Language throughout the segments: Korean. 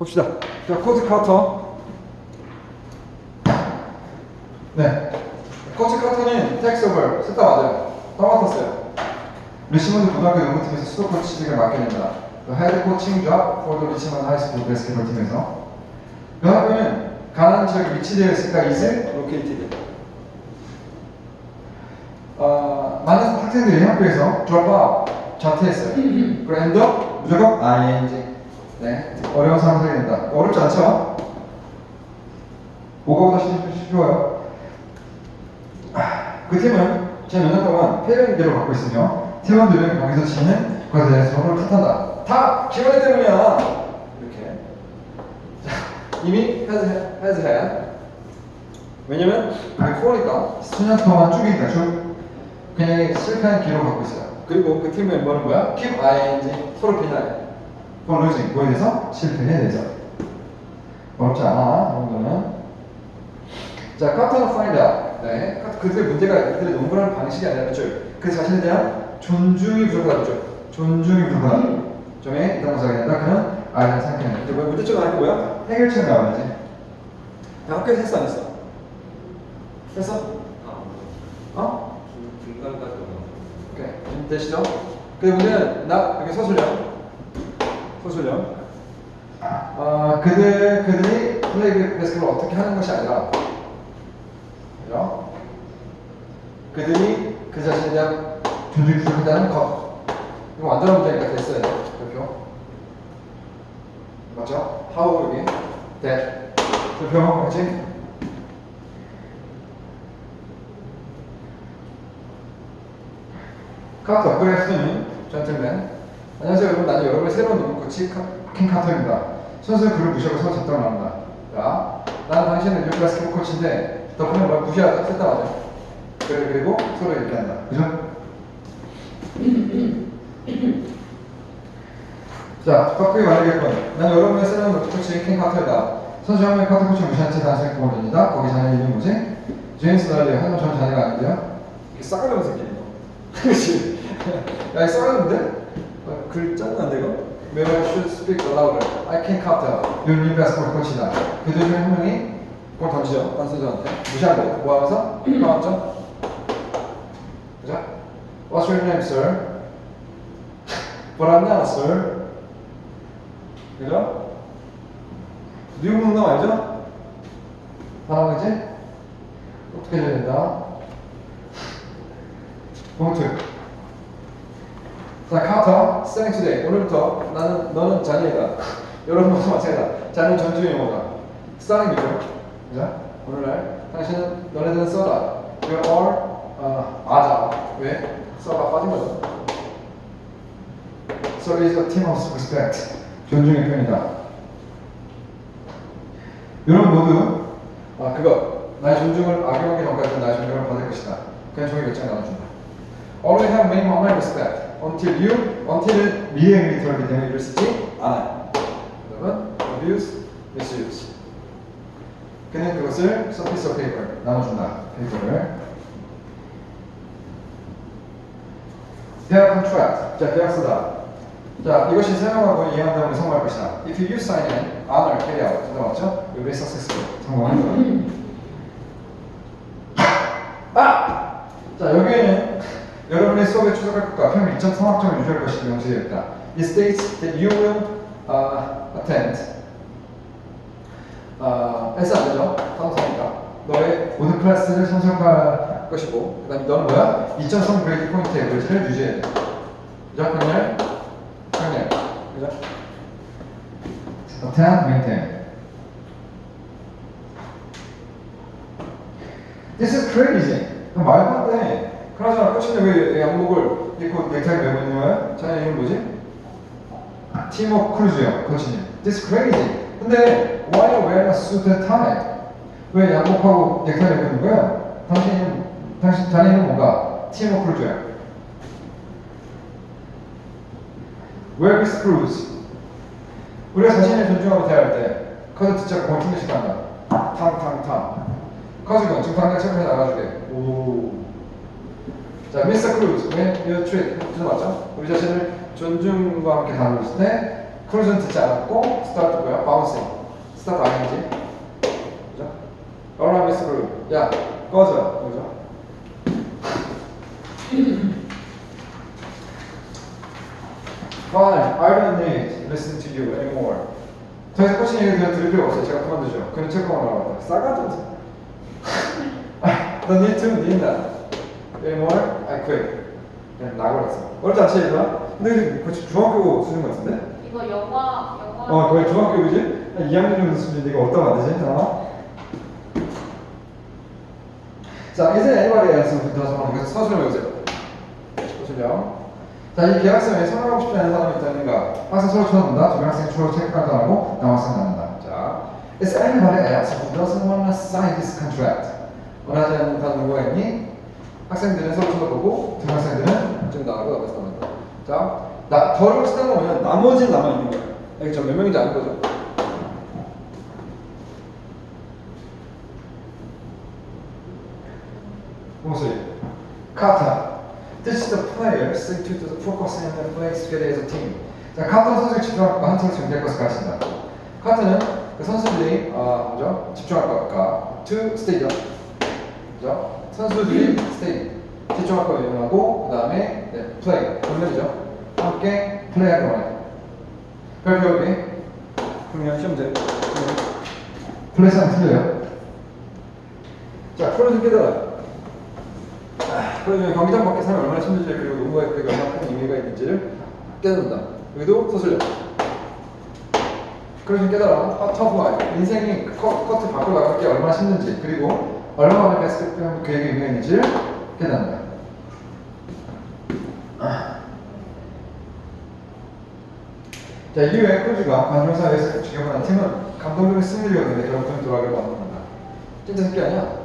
봅시다. 자, 코트 카터. 네. 코트 카터는 텍스 오버 셋다 맞아요. 다 맡았어요. 리시먼드 고등학교 농구팀에서 수도 코치직을 맡게 됩니다. 또 헤드 코칭 잡 포드 리시먼드 하이스쿨 베스켓볼 팀에서 그 학교는 가난 지역에 위치되어 있으니까 이슬 로케이티드. 어, 많은 학생들이 학교에서 드롭아웃 자퇴했어요. 그리고 엔더 무조건 ing. 네, 어려운 상황 살게 된다. 어렵지 않죠? 뭐가 보다 쉬- 쉬워요? 아, 그 팀은 지난 몇년 동안 패배기를 갖고 있으며 팀원들은 거기서 지는 것에 대해서 서로를 탓한다. 다 기분이 때문이야. 이렇게. 자, 이미 has had. 왜냐면 그게 코어니까 수년 동안 쭉이니까 쭉 그냥 실패한 기록을 갖고 있어요. 그리고 그 팀 멤버는 뭐야? keep ing 서로 비난해. For losing 뭐에 대해서 실패에 대해서. 어렵지 않아. 이 정도는. 자, find out. 네. 그들의 문제가 이들의 농구라는 방식이 아니라 그죠? 그 자신에 대한 존중이 부족하다죠. 존중이 부족하다. 점에 이단 모사가 된다. 그는 아이를 상쾌한다. 이제 뭐 문제점 아니고 뭐야? 해결책 나와야지. 야, 학교에서 했어 안 했어? 했어? 어? 중간까지. 오케이. 되시죠? 그 문제는 나 여기 서술형. 서술형. 아 그들 그들이 플레이 베스켓을 어떻게 하는 것이 아니라, 그죠? 그들이 그 자신에 대한 존중이 부족하다는 것. 이거 완전한 문제니까 됐어요. 대표. 맞죠? How 여기. that. 대표 그렇지? 카터 그레스는 젠틀맨 안녕하세요 여러분. 나는 여러분의 새로운 농구 코치 카- 킹 카터입니다. 선수는 그를 무시하고 잡담을 합니다. 자 나는 당신은 뉴 바스켓볼 코치인데 덕분에 뭘 무시하자 셋다 맞아 그래 그리고 서로 얘기한다. 그죠? 자 바꾸기 말하겠군. 나는 여러분의 새로운 농구 코치 킹 카터이다. 선수 한 명이 카터 코치 무시한 채 단순히 공을 던진다. 거기 자네 이름이 뭐지? 제임스 날리요 하지만 저는 자네가 아닌데요? 이게 싸가려고 생기는 거. 그렇지. 야, 이거 써놨는데? 어, 글 짰나 내가? Maybe I should speak louder. I can't cut out. New basketball coach이다. 그들 중에 한 명이 볼 던지죠. 반 선수한테. 무시한대. 뭐 하면서? 나왔죠? 그죠? What's your name, sir? Not, sir. 그죠? 미국 농담 알죠? 다 나오겠지? 어떻게 해야 된다? 봉투. 자, 카운터, 스탠 투데이. 오늘부터 나는, 너는 자니이다. 여러분 모두 마찬가지다. 자는 전주의 용어다. 스타링이죠. 그죠? 오늘날 당신은 너네들은 써다. You are, 어, 맞아. 왜? 써가 빠진 거죠. So is a team of respect. 존중의 표현이다. 여러분 모두, 아, 그거. 나의 존중을 악용하기 전까지 나의 존중을 받을 것이다. 그냥 종이 몇 장 나눠준다. always have amount of respect until you until은 미행이 들어가기 때문에 이를 쓰지 않아요. 그러면 abuse, misuse. 그는 그것을 surface of paper 나눠준다. 페이퍼를. 대학 contract. 자, 계약서다. 자, 이것이 설명하고 이해한다면 성공할 것이다. If you sign in, honor, carry out. 맞죠? You'll be successful. 성공할 거다. 아! 자, 여기에는 여러분의 수업에 출석할 것과 평균 2.3학점을 유지할 것이 명시되어 있다. It states that you will uh, attend. 어, S 안 되죠? 상상이니까. 너의 모든 클래스를 참석할 것이고, 그 다음에 너는 뭐야? 2.3 그레이드 포인트의 에버리지를 유지해야 돼. 그죠? 평일? 평일. 그죠? attend, maintain. This is crazy. 말도 안 돼. 그나저나 코치는 왜 양복을 입고 넥타이 메고 있는 거야? 자네 이름 뭐지? 팀워크 크루즈요, 코치님. This is crazy. 근데 why wearing a suit and tie? 왜 양복하고 넥타이 메고 있는 거야? 당신은 당신 자네는 뭔가 팀워크 크루즈야. Where is Cruz? 우리가 자신을 존중하고 대할 때 커서 듣자 공을 한다. 탕탕탕. 커지고 지금 당장 체크해 나가줄게. 오. 자, 미스터 크루즈, when you treat, 들어봤죠? 우리 자신을 존중과 함께 다루고 있을 때, 크루즈는 듣지 않았고, 스타트 뭐야? 바운드 bouncing. 스타트 아닌지. 그죠? Around Miss Blue. 야, 꺼져. 그죠? Fine, I don't need listen to you anymore. 더 이상 코치 얘기 들을 들을 필요 없어요. 제가 그만두죠. 그는 책방으로 나왔다. 싸가지 없어. The need to need that. I quit. 그냥 나가버렸어. 어렵지 않지, 얘들아? 근데 거의 중학교 수준 같은데? 이거 영화 영화 어, 거의 중학교이지? 한 2학년 정도 수준인데 이거 어디다 만드지? 어? 자, 이제 else who doesn't want to 서술을 외우세요. 서술요. 자, 이 계약서에 선언하고 싶지 않은 사람이 있다는가? 학생 서로 쳐다본다. 주변 학생 서로 체크할 당하고 남학생 나눈다. 자, is anybody else who doesn't want to sign this contract? 원하지 않는 다 누구가 있니? 학생들은 서로 쳐다보고 두 학생들은 좀 나가고 나가서 나간다. 자, 나 덜을 쓰는 거 뭐냐? 나머지는 남아 있는 거야. 알겠죠? 몇 명인지 아는 거죠? 보세요. 카타. This is the player stick to focus and the plays together as a team. 자, 카타 선수가 집중할 거한 팀을 정리할 것을 가르친다. 카타는 그 선수들이 아 뭐죠? 집중할 것과 to stadium. 그죠? 선수들이 stay 집중할 거 이용하고 그 다음에 네, play 본면이죠. 함께 플레이하기 원해. 별표기 그러면 시험제 플레이스는 틀려요. 자, 프로 좀 깨달아. 그러면 경기장 밖에 사람이 얼마나 힘든지 그리고 농구가 그게 얼마나 큰 의미가 있는지를 깨닫는다. 여기도 서술려. 그러면 깨달아. 아, 터프와이. 인생이 커, 커트 밖으로 나갈 게 얼마나 힘든지 그리고 얼마나 많은 베스트 그에게 있는지를 깨닫는다. 자, 이후에 크루즈가 관중사에서 지켜보는 팀은 감동적인 승리를 이었는데 결국 팀이 돌아가기로 만듭니다. 진짜 새끼 아니야?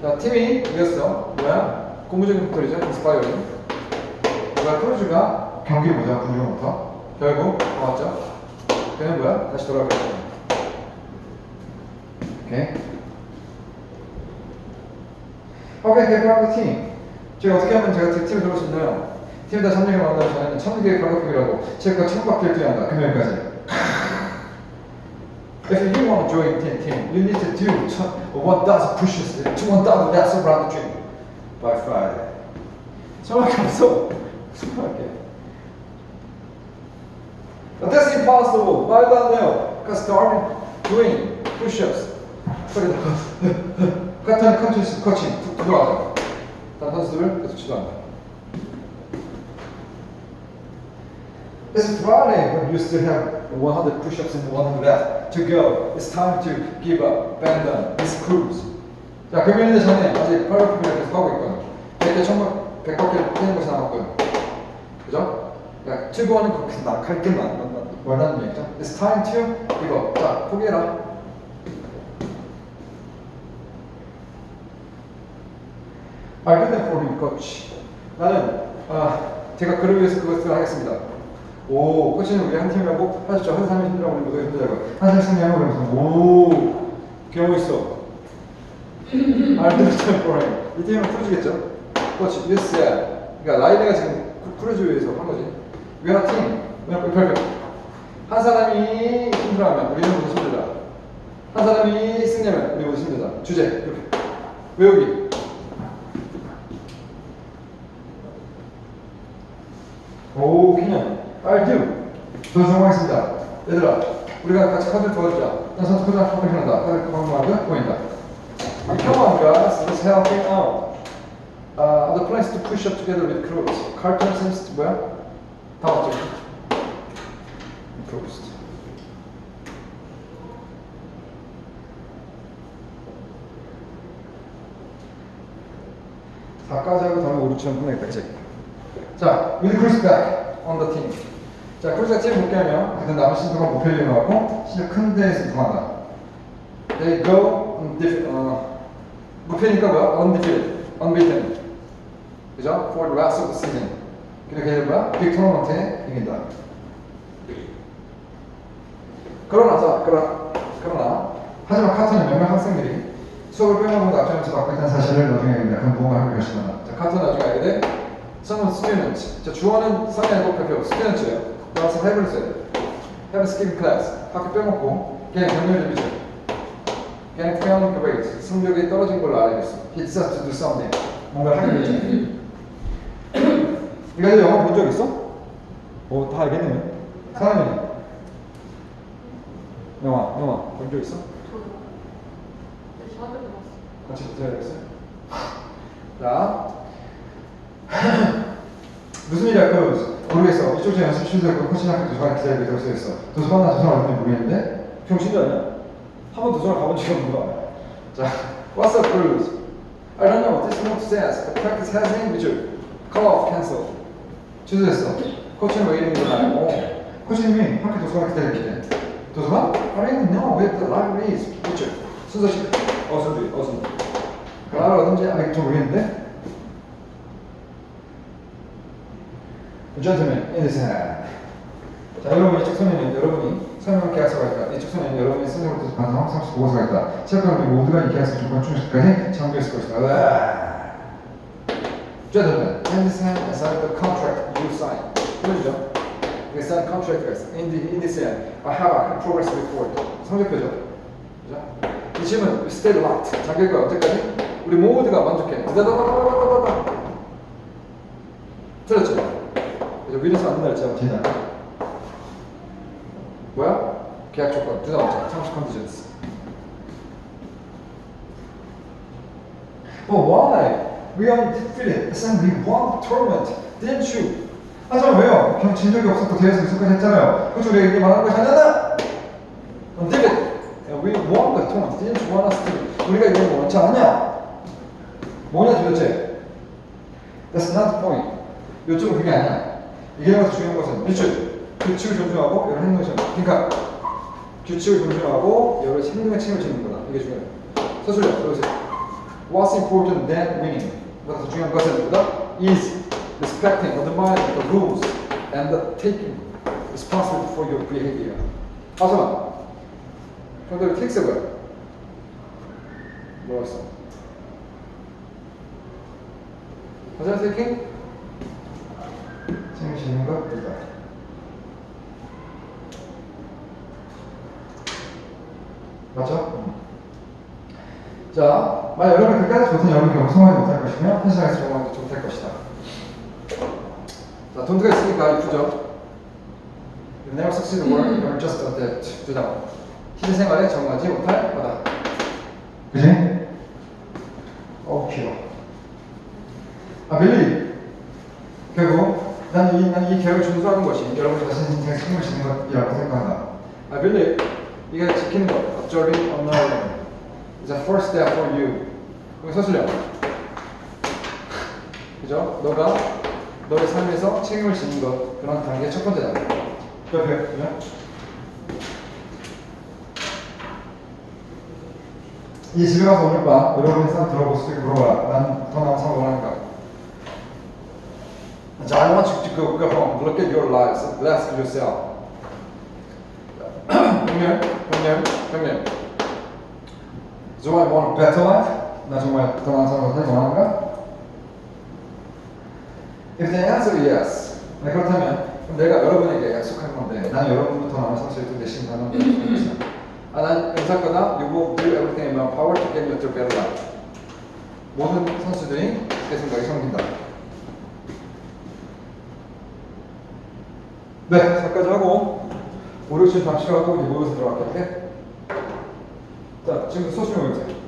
자, 팀이 이겼어. 뭐야? 고무적인 스토리죠. 인스파이어링. 뭐야? 크루즈가 경기 보자, 분위기부터. 결국 나왔죠. 걔는 뭐야? 다시 돌아가겠다. 오케이. 오케이, 개발하고 팀. 제가 어떻게 하면 제가 제 팀을 들어올 수 있나요? 팀에다 참여를 만나면 저는 천 개의 가격이라고 체크가 천 바퀴를 뛰어간다. 금요일까지. If you want to join team, team, you need to do 1,000 pushes to 1,000 laps around the gym by Friday. 정확히 없어. 정확히. But that's impossible. 말도 안 돼요. Because starting doing push-ups. 나 고. 같은 컨텐츠 코칭 툭 들어가죠. 다른 선수들 계속 지도한다. It's Friday, but you still have 100 push-ups and 100 laps to go. It's time to give up, abandon this cruise. 자, 금요일 전에 아직 800 계속 하고 있고요. 100개, 1000번, 100바퀴를 뛰는 것이 남았고요. 그죠? 그러니까 투구하는 그렇게 낙할 게 많다는 얘기죠. It's time to give up. 자, 포기해라. That for you, coach. 나는 아, 제가 그를 위해서 그것을 하겠습니다. 오, 코치는 우리 한 팀이라고 하셨죠. 한 사람이 힘들라고 우리 모두 힘들다고. 한 사람 승리하고 그러면서 오, 경우 있어. Do that for him. 이 팀은 크루즈겠죠? 코치, you said. 그러니까 라이드가 지금 크- 크루즈 위해서 한 거지. We are team. 한 사람이 힘들어하면 우리는 모두 힘들다. 한 사람이 승리하면 우리 모두 힘들다. 주제 이렇게 외우기. 오, 그냥 do. 저 성공했습니다. 얘들아, 우리가 같이 카드를 도와주자. 난 선수 카드 한번 해낸다. 카드 광고하드 보인다. Come on, guys, let's help him out. Uh, the plans to push up together with Cruz. Carter seems to 뭐야? 다 왔죠? Prost. 다까지 하고 다음에 5, 6천 끝내겠다, 그치? 자, Cruz back on the team. 자, 크루즈가 팀 복귀하면 그때 남은 시즌과 목표를 이용하고 시즌 큰 대회에서 우승한다. They go undef, 어, 목표니까 뭐야? Undefeated, unbeaten. 그죠? For the rest of the season. 그러니까 걔들 뭐야? 빅 토너먼트에 이긴다. 그러나, 자, 그러, 그러나, 하지만 카트는 몇몇 학생들이 수업을 빼먹고 앞장에서 있다는 사실을 나중에 알게 돼. 그럼 무언가 하고 결심한다. 자, 카트는 나중에 알게 돼. Some students. 자, 주어는 성이 아니고 별표. students예요. 나와서 해버렸어야 돼. Have a skipping class. 학교 빼먹고 걔는 경력 데뷔죠. 걔는 태어난 great. 성적이 떨어진 걸로 알고 있어. He decides to do something. 뭔가 하게 되죠. 이거 영화 본 적 있어? 뭐 다 알겠네요. 사람이 영화 영화 본 적 있어? 저도. 네, 저한테 봤어. 같이 붙어야겠어요. 자, 무슨 일이야? 그 모르겠어. 이쪽 중에 연습 실수 그 코치 학교 도서관 기다리고 있다고 써있어. 도서관 나 도서관 어딘지 모르겠는데 병신도 아니야? 한 번 도서관 가본 적이 없는 거야. 자, what's up, Cruz? I don't know. This note says the practice has ended. Call off, cancel. 취소됐어. 코치는 왜 이러는 줄 알고. 코치님이 학교 도서관 기다리고 있대. 도서관? I don't know where the library is. 그쵸? 순서실. 어순지, 어순지. 그날 어딘지 알겠지 모르겠는데. gentlemen in the Senate. 자, 여러분이 직선에는 여러분이 설명을 계약서가 있다. 이 직선에는 여러분이 스스로부터 반성 항상 보고서가 있다. 시작하는 우리 모두가 이 계약서 조건 충실까지 정교했을 것이다. 으아. Gentlemen, in this hand, sign the contract you sign. 그러죠? 이게 sign contract가 있어. In the, in the Senate, I have a progress report. 성적표죠. 그죠? 이 질문, stay locked. 자격과 어때까지? 우리 모두가 만족해. 들었죠? 위에서 안 날짜가 뒤에 날 뭐야? 계약 조건 맞죠? terms and conditions But why? We only defeated assembly one tournament, didn't you? 하지만 왜요? 그냥 진 적이 없었고 대회에서 우승까지 했잖아요 그래서 우리가 이게 말하는 것이 아니었나? 어, David, we won the tournament, didn't you want us to? 우리가 이걸 원치 않았냐? 뭐냐 도대체? That's not the point. 요쪽은 그게 아니야. 이게 가서 중요한 것은 규칙. 규칙을 존중하고 여러 행동을 지 그러니까 규칙을 존중하고 여러 행동에 책임을 지는 거다. 이게 중요해. 서술형 들어보세요. What's important than winning? 더 중요한 것은 뭐다? Is respecting or demanding the rules and the taking responsibility for your behavior. 하지만 형들 텍스 뭐야? 뭐였어? 가자 테 책임지는 것 있다. 맞죠? 자, 만약 여러분이 끝까지 좋은 여러분이 경성하지 못할 것이며 현실에서 적응하지 못할 것이다. 자, 돈드가 있으니까 이쁘죠? You never succeed in work, you're just a debt them. 실생활에 적응하지 못할 거다. 그지? 어, 귀여워. 아, 빌리. 결국 난 이, 난 이 계획을 준수하는 것이 여러분 자신 인생에 책임을 지는 것이라고 생각한다. I believe 이게 지키는 것, observing, observing is a first step for you. 그럼 서술형. 그죠? 너가 너의 삶에서 책임을 지는 것 그런 단계 첫 번째다. 옆에 그죠? 이 집에 가서 오늘 밤 여러분의 삶 들어볼 수 있게 물어봐라. 난더 나은 삶을 원하는 가? So I want you to go, go home, look at your lives, bless yourself. 형님, 형님, 형님. Do I want a better life? 나 정말 더 나은 삶을 살기 원하는가? If the answer is yes, 네, 그렇다면 그럼 내가 여러분에게 약속한 건데 나는 여러분부터 나은 선수를 내 신단을 것이다. 아, 난 연사거나 you will do everything in my power to get you to better life. 모든 선수들이 내 생각에 섬긴다. 네, 여기까지 하고 오류치 잠시 하고 2, 모여서 들어갈게. 자, 지금 소식 모임새.